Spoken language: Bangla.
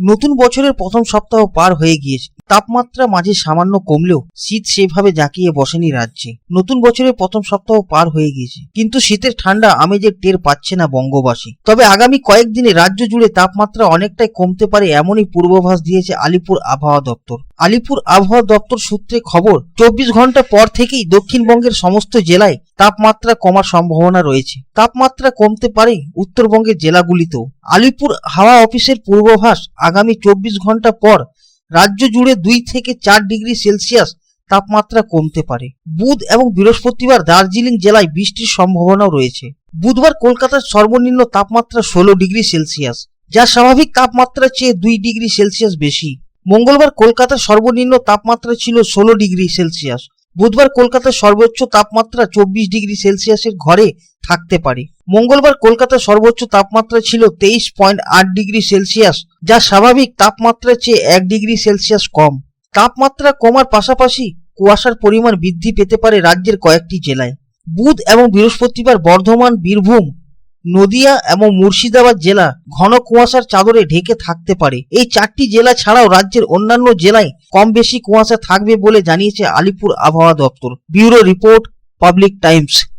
নতুন বছরের প্রথম সপ্তাহ পার হয়ে গিয়েছে। তাপমাত্রা মাঝে সামান্য কমলেও শীত সেভাবে জাঁকিয়ে বসেনি রাজ্যে। নতুন বছরের প্রথম সপ্তাহ পার হয়ে গিয়েছে। কিন্তু শীতের ঠান্ডা আমেজের টের পাচ্ছে না বঙ্গবাসী। তবে আগামী কয়েকদিনে রাজ্য জুড়ে তাপমাত্রা অনেকটাই কমতে পারে এমনই পূর্বাভাস দিয়েছে আলিপুর আবহাওয়া দপ্তর। আলিপুর আবহাওয়া দপ্তর সূত্রে খবর, চব্বিশ ঘণ্টা পর থেকেই দক্ষিণবঙ্গের সমস্ত জেলায় তাপমাত্রা কমার সম্ভাবনা রয়েছে। তাপমাত্রা কমতে পারে উত্তরবঙ্গের জেলাগুলিতেও। আলিপুর হাওয়া অফিসের পূর্বাভাস আগামী চব্বিশ ঘণ্টা পর রাজ্য জুড়ে দুই থেকে চার ডিগ্রি সেলসিয়াস তাপমাত্রা কমতে পারে। বুধ এবং বৃহস্পতিবার দার্জিলিং জেলায় বৃষ্টির সম্ভাবনাও রয়েছে। বুধবার কলকাতার সর্বনিম্ন তাপমাত্রা ষোলো ডিগ্রি সেলসিয়াস, যা স্বাভাবিক তাপমাত্রার চেয়ে দুই ডিগ্রি সেলসিয়াস বেশি। মঙ্গলবার কলকাতার সর্বনিম্ন তাপমাত্রা ছিল ষোলো ডিগ্রি সেলসিয়াস। বুধবার কলকাতার সর্বোচ্চ তাপমাত্রা চব্বিশ ডিগ্রি সেলসিয়াসের ঘরে থাকতে পারে। মঙ্গলবার কলকাতার সর্বোচ্চ তাপমাত্রা ছিল তেইশ পয়েন্ট আট ডিগ্রি সেলসিয়াস, যা স্বাভাবিক তাপমাত্রার চেয়ে এক ডিগ্রি সেলসিয়াস কম। তাপমাত্রা কমার পাশাপাশি কুয়াশার পরিমাণ বৃদ্ধি পেতে পারে রাজ্যের কয়েকটি জেলায়। বুধ এবং বৃহস্পতিবার বর্ধমান, বীরভূম নদিয়া এবং মুর্শিদাবাদ জেলা ঘন কুয়াশার চাদরে ঢেকে থাকতে পারে। এই চারটি জেলা ছাড়াও রাজ্যের অন্যান্য জেলায় কম বেশি কুয়াশা থাকবে বলে জানিয়েছে আলিপুর আবহাওয়া দপ্তর। Bureau report, Public Times.